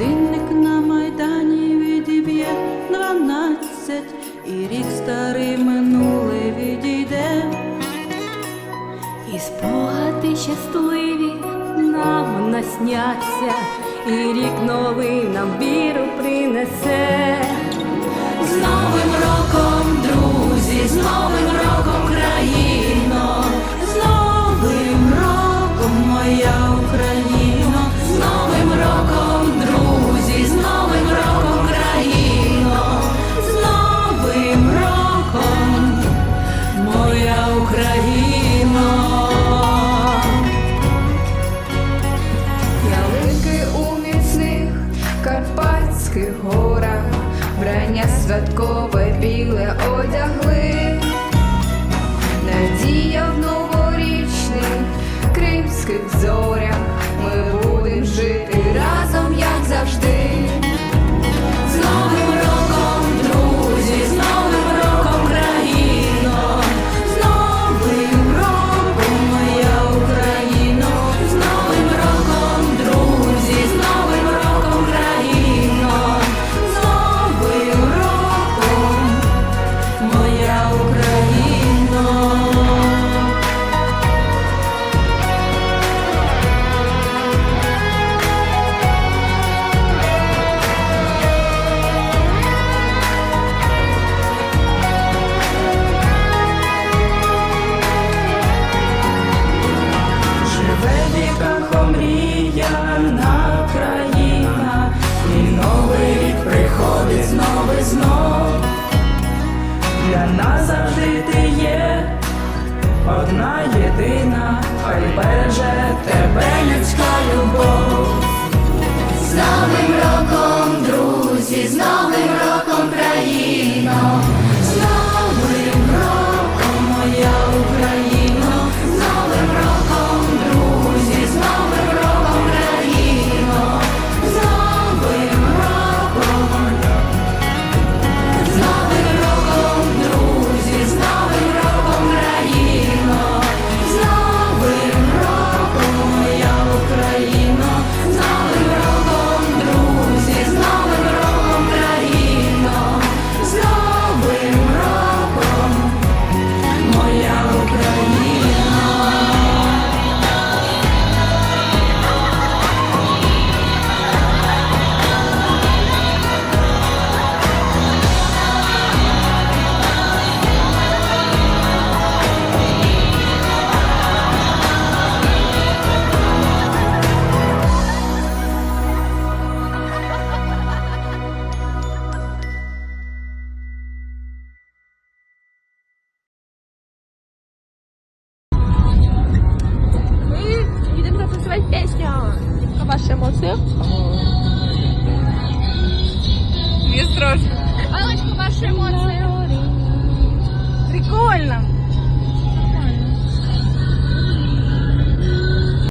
Годинник на майдані відіб'є дванадцять, і рік старий минулий відійде, і спогади щасливі нам насняться, і рік новий нам віру принесе з новим роком друг. Карпатських гора, брання святкове біле одягли. Для нас завжди ти є, одна єдина, хай береже тебе людська любов. песня. А ваші емоції? Мені страшно. Алечка, ваші емоції.